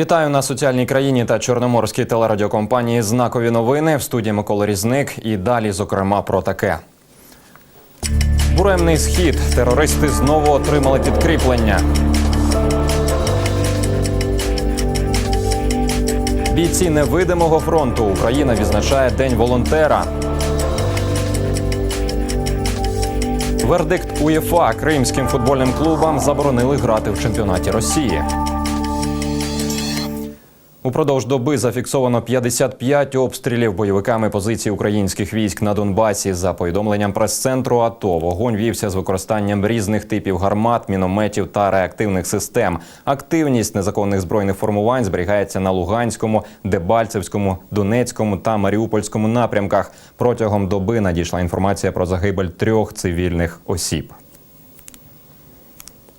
Вітаю на соціальній країні та чорноморській телерадіокомпанії Знакові новини в студії Микола Різник. І далі, зокрема, про таке. Буремний схід. Терористи знову отримали підкріплення. Бійці невидимого фронту. Україна відзначає День волонтера. Вердикт УЄФА кримським футбольним клубам заборонили грати в чемпіонаті Росії. Упродовж доби зафіксовано 55 обстрілів бойовиками позицій українських військ на Донбасі. За повідомленням прес-центру АТО, вогонь вівся з використанням різних типів гармат, мінометів та реактивних систем. Активність незаконних збройних формувань зберігається на Луганському, Дебальцевському, Донецькому та Маріупольському напрямках. Протягом доби надійшла інформація про загибель трьох цивільних осіб.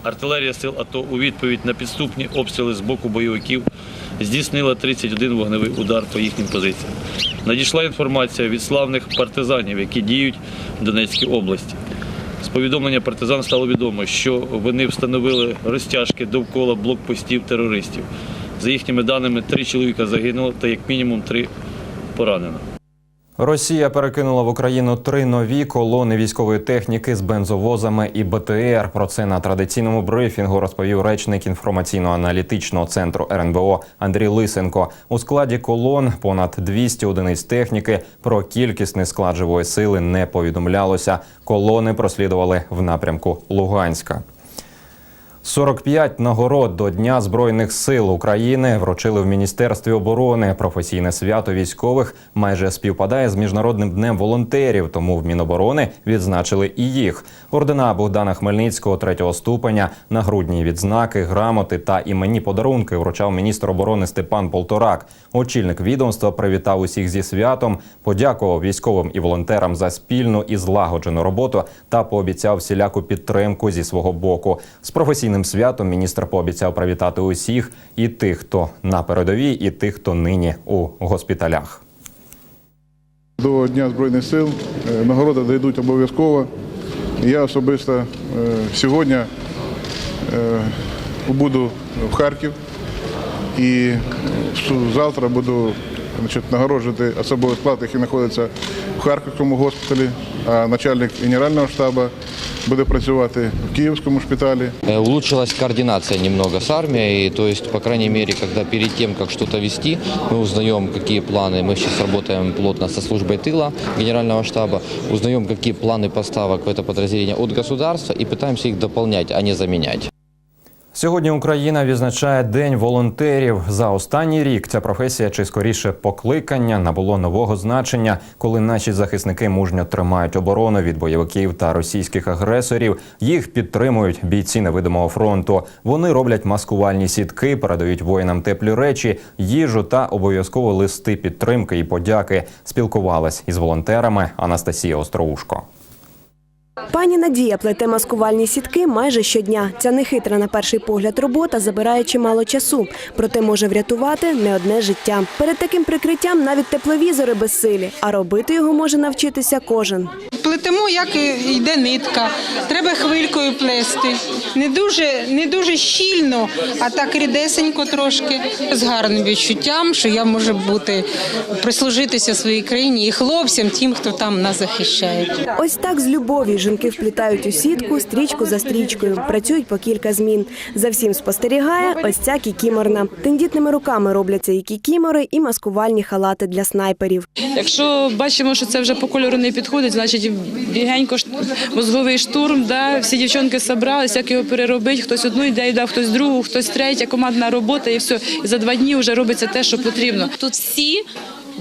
Артилерія сил АТО у відповідь на підступні обстріли з боку бойовиків здійснила 31 вогневий удар по їхнім позиціям. Надійшла інформація від славних партизанів, які діють в Донецькій області. З повідомлення партизан стало відомо, що вони встановили розтяжки довкола блокпостів терористів. За їхніми даними, три чоловіка загинуло та як мінімум три поранено. Росія перекинула в Україну три нові колони військової техніки з бензовозами і БТР. Про це на традиційному брифінгу розповів речник інформаційно-аналітичного центру РНБО Андрій Лисенко. У складі колон понад 200 одиниць техніки. Про кількісний склад живої сили не повідомлялося. Колони прослідували в напрямку Луганська. 45 нагород до Дня Збройних сил України вручили в Міністерстві оборони. Професійне свято військових майже співпадає з міжнародним днем волонтерів. Тому в Міноборони відзначили і їх. Ордена Богдана Хмельницького третього ступеня, нагрудні відзнаки, грамоти та іменні подарунки вручав міністр оборони Степан Полторак. Очільник відомства привітав усіх зі святом, подякував військовим і волонтерам за спільну і злагоджену роботу та пообіцяв всіляку підтримку зі свого боку. З професійним святом міністр пообіцяв привітати усіх і тих, хто на передовій, і тих, хто нині у госпіталях. До Дня Збройних сил е, нагороди дійдуть обов'язково. Я особисто е, сьогодні е, буду в Харків і завтра буду значить, нагороджувати особовий склад, який знаходиться в Харківському госпіталі, а начальник генерального штабу буде працювати в Київському шпиталі. Э, Улучшилась координация немного с армией, то есть, по крайней мере, когда перед тем, как что-то вести, мы узнаем, какие планы, мы сейчас работаем плотно со службой тыла Генерального штаба, узнаем, какие планы поставок в это подразделение от государства и пытаемся их дополнять, а не заменять. Сьогодні Україна відзначає День волонтерів. За останній рік ця професія, чи скоріше покликання, набуло нового значення, коли наші захисники мужньо тримають оборону від бойовиків та російських агресорів. Їх підтримують бійці невидимого фронту. Вони роблять маскувальні сітки, передають воїнам теплі речі, їжу та обов'язково листи підтримки і подяки. Спілкувалась із волонтерами Анастасія Остроушко. Пані Надія плете маскувальні сітки майже щодня. Ця нехитра на перший погляд робота забирає чимало часу, проте може врятувати не одне життя. Перед таким прикриттям навіть тепловізори безсилі, а робити його може навчитися кожен. Плетемо, як йде нитка. Треба хвилькою плести. Не дуже, не дуже щільно, а так рідесенько трошки. З гарним відчуттям, що я можу бути прислужитися своїй країні і хлопцям, тим, хто там нас захищає. Ось так з любов'ю жінки вплітають у сітку стрічку за стрічкою. Працюють по кілька змін. За всім спостерігає ось ця кікіморна. Тендітними руками робляться і кікімори, і маскувальні халати для снайперів. Якщо бачимо, що це вже по кольору не підходить, значить бігенько мозговий штурм. Да? Всі дівчонки зібралися, як його переробити. Хтось одну ідею дав, хтось другу, хтось третя, командна робота, і все. І за два дні вже робиться те, що потрібно. Тут всі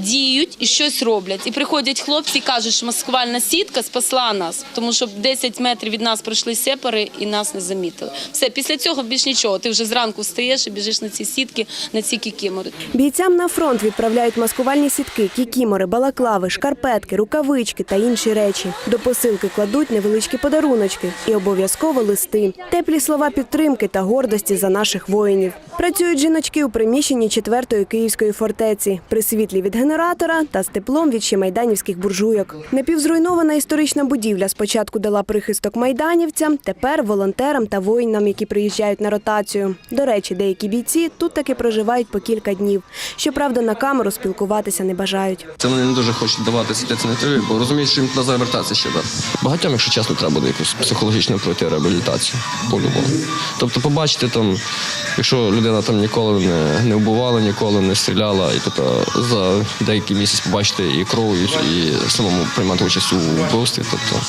діють і щось роблять. І приходять хлопці і кажуть, що маскувальна сітка спасла нас, тому що 10 метрів від нас пройшли сепари і нас не замітили. Все, після цього більш нічого. Ти вже зранку встаєш і біжиш на ці сітки, на ці кікімори. Бійцям на фронт відправляють маскувальні сітки, кікімори, балаклави, шкарпетки, рукавички та інші речі. До посилки кладуть невеличкі подаруночки і обов'язково листи, теплі слова підтримки та гордості за наших воїнів. Працюють жіночки у приміщенні 4-ї київської фортеці при світлі від генератора та з теплом від ще майданівських буржуйок. Напівзруйнована історична будівля спочатку дала прихисток майданівцям, тепер волонтерам та воїнам, які приїжджають на ротацію. До речі, деякі бійці тут таки проживають по кілька днів. Щоправда, на камеру спілкуватися не бажають. Це вони не дуже хочуть давати світляться інтерв'ю, бо розуміють, що їм туди завертатися ще. Да. Багатьом, якщо чесно, треба буде якусь психологічну пройти реабілітацію по-любому. Тобто побачити там, якщо людина там ніколи не, не вбивала, ніколи не стріляла, і тобто за деякий місяць побачити і кров, і, і самому приймати участь у вбивстві. Тобто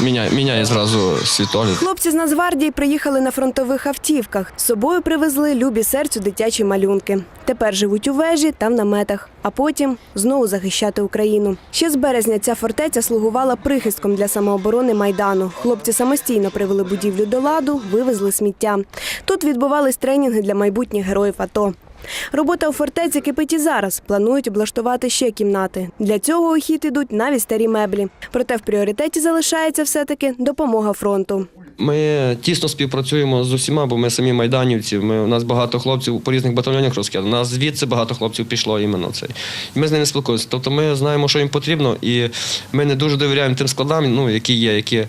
міняє, міняє зразу світогляд. Хлопці з Нацгвардії приїхали на фронтових автівках. З собою привезли любі серцю дитячі малюнки. Тепер живуть у вежі та в наметах, а потім знову захищати Україну. Ще з березня ця фортеця слугувала прихистком для самооборони майдану. Хлопці самостійно привели будівлю до ладу, вивезли сміття. Тут відбувались тренінги для майбутніх героїв АТО. Робота у фортеці кипить і зараз. Планують облаштувати ще кімнати. Для цього у хід ідуть навіть старі меблі. Проте в пріоритеті залишається все-таки допомога фронту. Ми тісно співпрацюємо з усіма, бо ми самі майданівці. Ми, у нас багато хлопців по різних батальйонах розкидано. У нас звідси багато хлопців пішло іменно цей. І ми з ними спілкуємося. Тобто ми знаємо, що їм потрібно, і ми не дуже довіряємо тим складам, ну, які є, які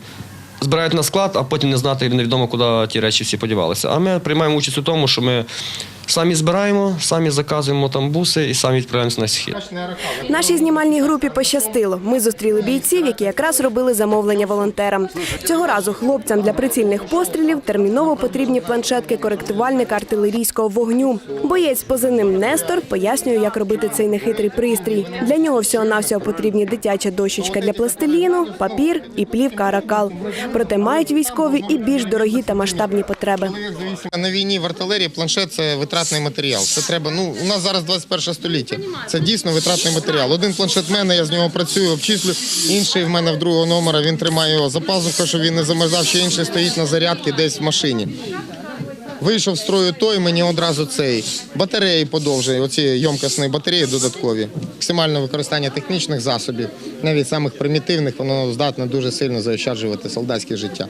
збирають на склад, а потім не знати невідомо, куди ті речі всі подівалися. А ми приймаємо участь у тому, що ми самі збираємо, самі заказуємо там буси і самі відправляємося на схід. Нашій знімальній групі пощастило. Ми зустріли бійців, які якраз робили замовлення волонтерам. Цього разу хлопцям для прицільних пострілів терміново потрібні планшетки коректувальника артилерійського вогню. Боєць з позивним Нестор пояснює, як робити цей нехитрий пристрій. Для нього всього-навсього потрібні дитяча дощечка для пластиліну, папір і плівка аракал. Проте мають військові і більш дорогі та масштабні потреби. На війні в артилерії планшет це витратний матеріал. Це треба. Ну у нас зараз 21 століття. Це дійсно витратний матеріал. Один планшет мене, я з нього працюю, обчислю. Інший в мене в другого номера. Він тримає його за пазухою, щоб він не замерзав. Ще інший стоїть на зарядці десь в машині. Вийшов з строю той, мені одразу цей батареї подовжує. Оці йомкісні батареї додаткові. Максимальне використання технічних засобів, навіть самих примітивних, воно здатне дуже сильно заощаджувати солдатське життя,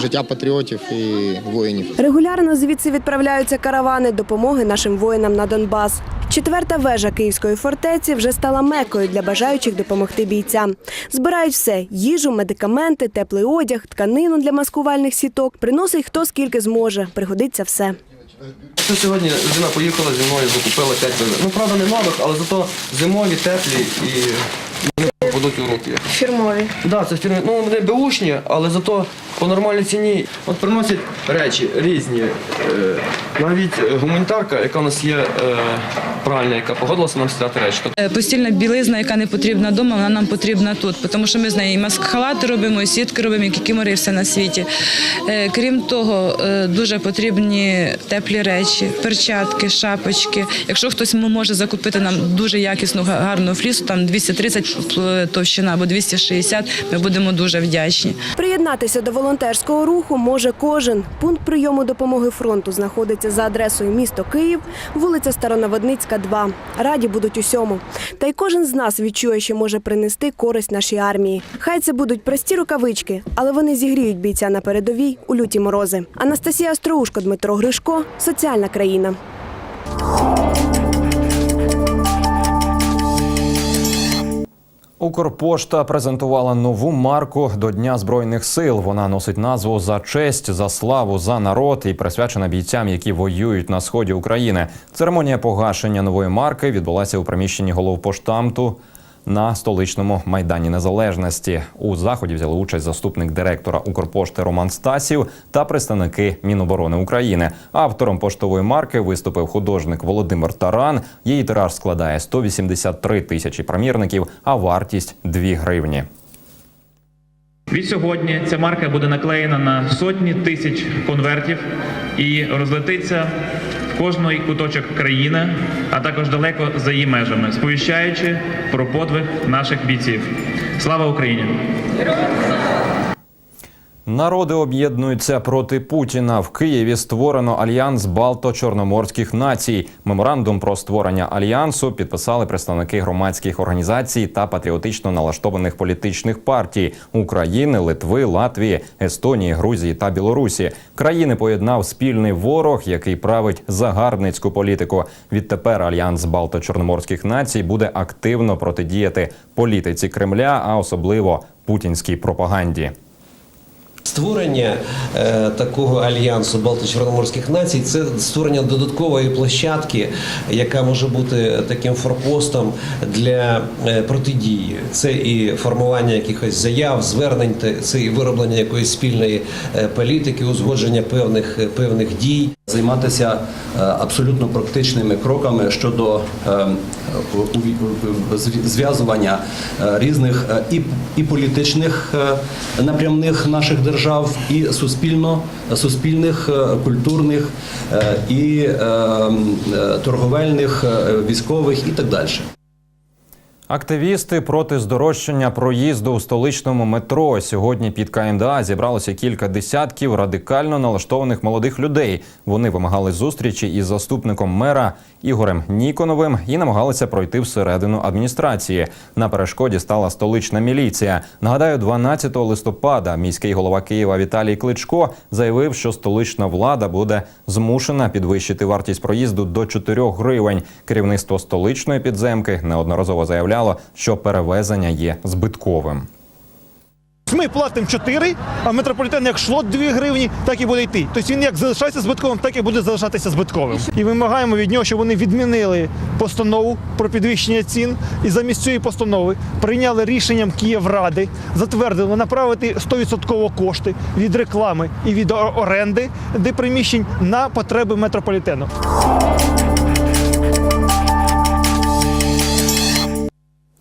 життя патріотів і воїнів. Регулярно звідси відправляються каравани допомоги нашим воїнам на Донбас. Четверта вежа Київської фортеці вже стала мекою для бажаючих допомогти бійцям. Збирають все: їжу, медикаменти, теплий одяг, тканину для маскувальних сіток. Приносить хто скільки зможе. Пригодиться все. Сьогодні людина поїхала зимою, закупила 5 вивер. Ну, правда, не нових, але зато зимові, теплі і вони попадуть у руки. Фірмові. Так, да, це фірми. Ну, вони беушні, але зато по нормальній ціні. От приносять речі різні. Е, навіть гуманітарка, яка у нас є е, пральня, яка погодилася нам стирати речі. Тобто Е, Постільна білизна, яка не потрібна вдома, вона нам потрібна тут, тому що ми з нею і маск-халати робимо, і сітки робимо, і кікімори, і все на світі. Е, Крім того, е, дуже потрібні теплі речі, перчатки, шапочки. Якщо хтось може закупити нам дуже якісну га- гарну флісу, там 230 е, товщина або 260, ми будемо дуже вдячні. Приєднатися до волонтерського руху може кожен. Пункт прийому допомоги фронту знаходиться за адресою місто Київ, вулиця Старонаводницька, 2. Раді будуть усьому. Та й кожен з нас відчує, що може принести користь нашій армії. Хай це будуть прості рукавички, але вони зігріють бійця на передовій у люті морози. Анастасія Остроушко, Дмитро Гришко, соціальна країна. Укрпошта презентувала нову марку до Дня збройних сил. Вона носить назву за честь, за славу, за народ і присвячена бійцям, які воюють на сході України. Церемонія погашення нової марки відбулася у приміщенні головпоштамту на столичному майдані Незалежності. У заході взяли участь заступник директора Укрпошти Роман Стасів та представники Міноборони України. Автором поштової марки виступив художник Володимир Таран. Її тираж складає 183 тисячі примірників, а вартість 2 гривні. Відсьогодні ця марка буде наклеєна на сотні тисяч конвертів і розлетиться кожний куточок країни, а також далеко за її межами, сповіщаючи про подвиг наших бійців. Слава Україні! Народи об'єднуються проти Путіна. В Києві створено альянс Балто-Чорноморських націй. Меморандум про створення альянсу підписали представники громадських організацій та патріотично налаштованих політичних партій України, Литви, Латвії, Естонії, Грузії та Білорусі. Країни поєднав спільний ворог, який править загарбницьку політику. Відтепер альянс Балто-Чорноморських націй буде активно протидіяти політиці Кремля, а особливо путінській пропаганді. Створення е, такого альянсу Балто-Чорноморських націй це створення додаткової площадки, яка може бути таким форпостом для е, протидії. Це і формування якихось заяв, звернень, це і вироблення якоїсь спільної е, політики, узгодження певних е, певних дій. Займатися е, абсолютно практичними кроками щодо е, зв'я- зв'язування е, різних е, і, політичних напрямних наших держав, і суспільних, культурних і е, м, е, торговельних, військових і так далі. Активісти проти здорожчання проїзду у столичному метро сьогодні під КМДА зібралося кілька десятків радикально налаштованих молодих людей. Вони вимагали зустрічі із заступником мера Ігорем Ніконовим і намагалися пройти всередину адміністрації. На перешкоді стала столична міліція. Нагадаю, 12 листопада міський голова Києва Віталій Кличко заявив, що столична влада буде змушена підвищити вартість проїзду до 4 гривень. Керівництво столичної підземки неодноразово заявляло, що перевезення є збитковим. Ми платимо 4, а метрополітен як шло 2 гривні, так і буде йти. Тобто він як залишається збитковим, так і буде залишатися збитковим. І вимагаємо від нього, щоб вони відмінили постанову про підвищення цін і замість цієї постанови прийняли рішенням Київради, затвердили направити 100% кошти від реклами і від оренди де приміщень на потреби метрополітену.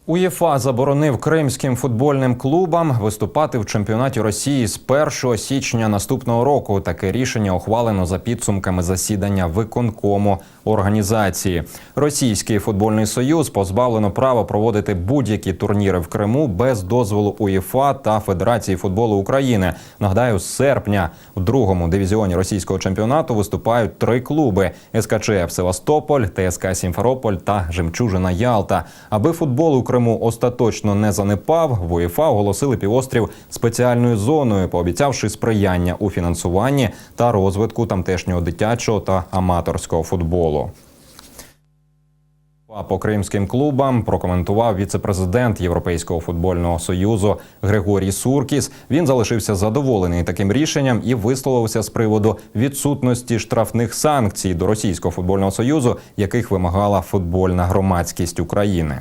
УЄФА заборонив кримським футбольним клубам виступати в чемпіонаті Росії з 1 січня наступного року. Таке рішення ухвалено за підсумками засідання виконкому організації. Російський футбольний союз позбавлено права проводити будь-які турніри в Криму без дозволу УЄФА та Федерації футболу України. Нагадаю, з серпня в другому дивізіоні російського чемпіонату виступають три клуби: СКЧФ Севастополь, ТСК Сімферополь та Жемчужина Ялта. Аби футбол у Криму остаточно не занепав, в УЄФА оголосили півострів спеціальною зоною, пообіцявши сприяння у фінансуванні та розвитку тамтешнього дитячого та аматорського футболу. По кримським клубам прокоментував віцепрезидент Європейського футбольного союзу Григорій Суркіс. Він залишився задоволений таким рішенням і висловився з приводу відсутності штрафних санкцій до російського футбольного союзу, яких вимагала футбольна громадськість України.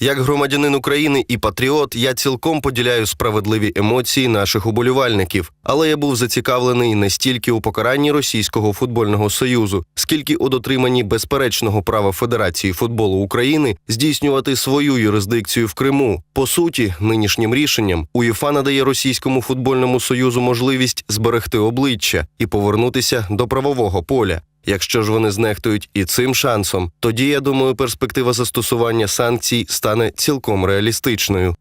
Як громадянин України і патріот, я цілком поділяю справедливі емоції наших уболівальників, але я був зацікавлений не стільки у покаранні російського футбольного союзу, скільки у дотриманні безперечного права Федерації футболу України здійснювати свою юрисдикцію в Криму. По суті, нинішнім рішенням УЄФА надає російському футбольному союзу можливість зберегти обличчя і повернутися до правового поля. Якщо ж вони знехтують і цим шансом, тоді я думаю, перспектива застосування санкцій стане цілком реалістичною.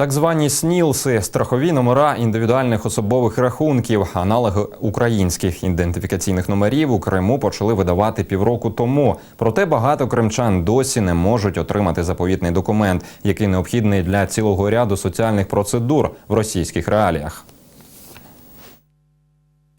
Так звані СНІЛСи – страхові номера індивідуальних особових рахунків, аналоги українських ідентифікаційних номерів у Криму почали видавати півроку тому. Проте багато кримчан досі не можуть отримати заповітний документ, який необхідний для цілого ряду соціальних процедур в російських реаліях.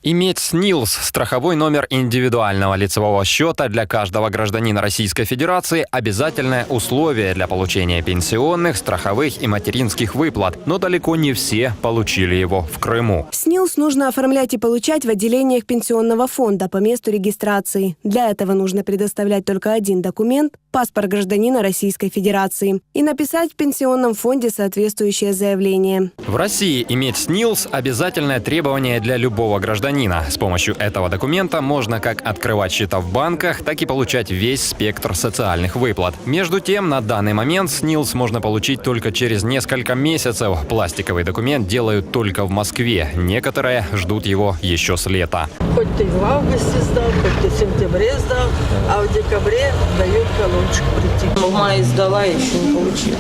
Иметь СНИЛС – страховой номер индивидуального лицевого счета для каждого гражданина Российской Федерации – обязательное условие для получения пенсионных, страховых и материнских выплат, но далеко не все получили его в Крыму. СНИЛС нужно оформлять и получать в отделениях пенсионного фонда по месту регистрации. Для этого нужно предоставлять только один документ – паспорт гражданина Российской Федерации и написать в пенсионном фонде соответствующее заявление. В России иметь СНИЛС – обязательное требование для любого гражданина гражданина. С помощью этого документа можно как открывать счета в банках, так и получать весь спектр социальных выплат. Между тем, на данный момент СНИЛС можно получить только через несколько месяцев. Пластиковый документ делают только в Москве. Некоторые ждут его еще с лета. Хоть ты в августе сдал, хоть ты в сентябре сдал, а в декабре дают колончик прийти. В мае сдала, еще не получила.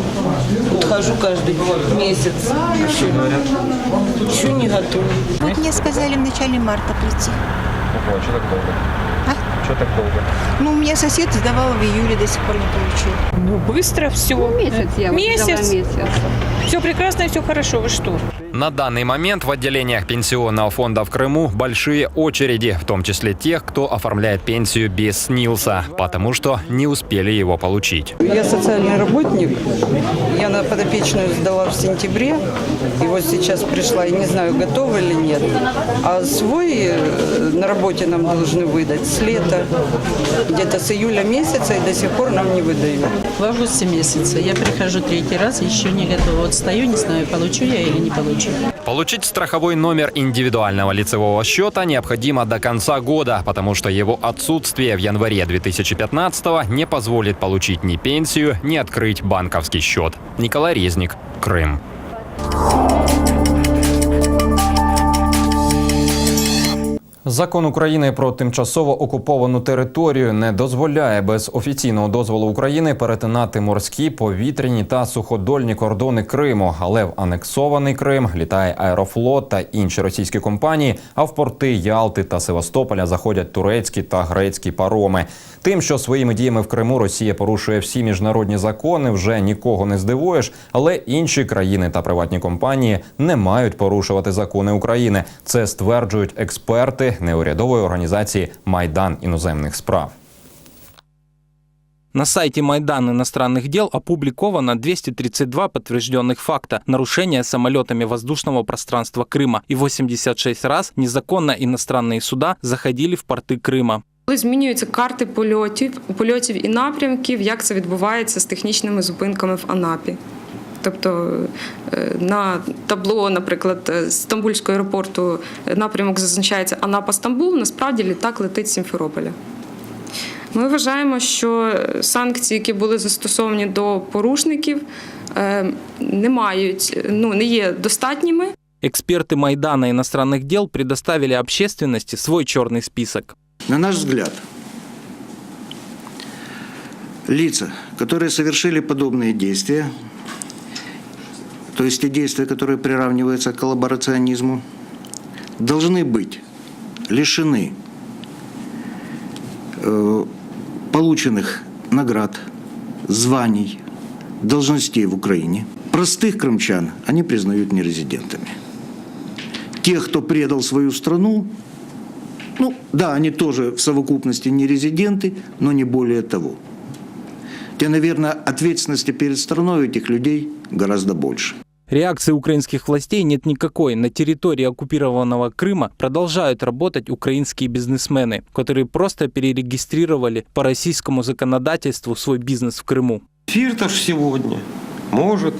Вот хожу каждый месяц, еще, еще не готова. Вот мне сказали в начале марта прийти. Ого, что так долго? А? Что так долго? Ну, у меня сосед сдавал в июле, до сих пор не получил. Ну, быстро все. месяц я месяц. Все прекрасно и все хорошо. Вы что? На данный момент в отделениях пенсионного фонда в Крыму большие очереди, в том числе тех, кто оформляет пенсию без СНИЛСа, потому что не успели его получить. Я социальный работник. Я на подопечную сдала в сентябре. И вот сейчас пришла, и не знаю, готова или нет. А свой э, на работе нам должны выдать с лета. Где-то с июля месяца, и до сих пор нам не выдают. В августе месяце. Я прихожу третий раз, еще не готова. Вот стою, не знаю, получу я или не получу. Получить страховой номер индивидуального лицевого счета необходимо до конца года, потому что его отсутствие в январе 2015 не позволит получить ни пенсию, ни открыть банковский счет. Николай Резник, Крым. Закон України про тимчасово окуповану територію не дозволяє без офіційного дозволу України перетинати морські, повітряні та суходольні кордони Криму. Але в анексований Крим літає Аерофлот та інші російські компанії. А в порти Ялти та Севастополя заходять турецькі та грецькі пароми. Тим, що своїми діями в Криму Росія порушує всі міжнародні закони, вже нікого не здивуєш. Але інші країни та приватні компанії не мають порушувати закони України. Це стверджують експерти неурядової організації Майдан іноземних справ. На сайте Майдан иностранных дел опубликовано 232 подтвержденных факта нарушения самолетами воздушного пространства Крыма и 86 раз незаконно иностранные суда заходили в порты Крыма. Коли змінюються карти польотів, польотів і напрямків, як це відбувається з технічними зупинками в Анапі. Тобто е, на табло, наприклад, з Стамбульського аеропорту напрямок зазначається Анапа-Стамбул, насправді літак летить з Сімферополя. Ми вважаємо, що санкції, які були застосовані до порушників, е, не мають, ну не є достатніми. Эксперты Майдана иностранных дел предоставили общественности свой черный список. На наш взгляд, лица, которые совершили подобные действия, то есть те действия, которые приравниваются к коллаборационизму, должны быть лишены э, полученных наград, званий, должностей в Украине. Простых крымчан они признают нерезидентами. Тех, кто предал свою страну, ну да, они тоже в совокупности не резиденты, но не более того. Те, наверное, ответственности перед страной у этих людей гораздо больше. Реакции украинских властей нет никакой. На территории оккупированного Крыма продолжают работать украинские бизнесмены, которые просто перерегистрировали по российскому законодательству свой бизнес в Крыму. Фирташ сегодня может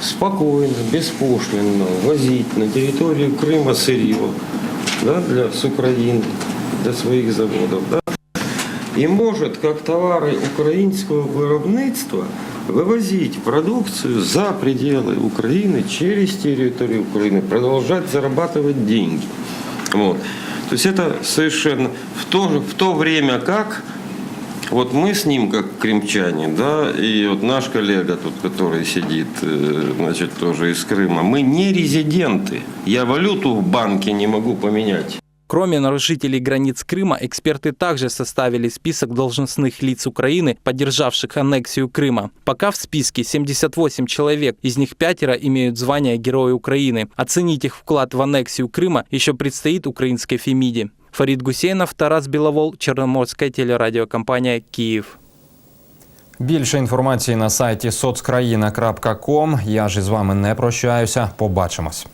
спокойно, беспошлинно возить на территорию Крыма сырье да, для, с Украины, для своих заводов. Да, и может, как товары украинского виробництва, вывозить продукцию за пределы Украины, через территорию Украины, продолжать зарабатывать деньги. Вот. То есть это совершенно в то, в то время как вот мы с ним, как кремчане, да, и вот наш коллега тут, который сидит, э, значит, тоже из Крыма, мы не резиденты. Я валюту в банке не могу поменять. Кроме нарушителей границ Крыма, эксперты также составили список должностных лиц Украины, поддержавших аннексию Крыма. Пока в списке 78 человек, из них пятеро имеют звание Героя Украины. Оценить их вклад в аннексию Крыма еще предстоит украинской Фемиде. Фарид Гусейнов, Тарас Беловол, Черноморская телерадиокомпания «Киев». Більше інформації на сайті соцкраїна.ком. Я ж із вами не прощаюся. Побачимось.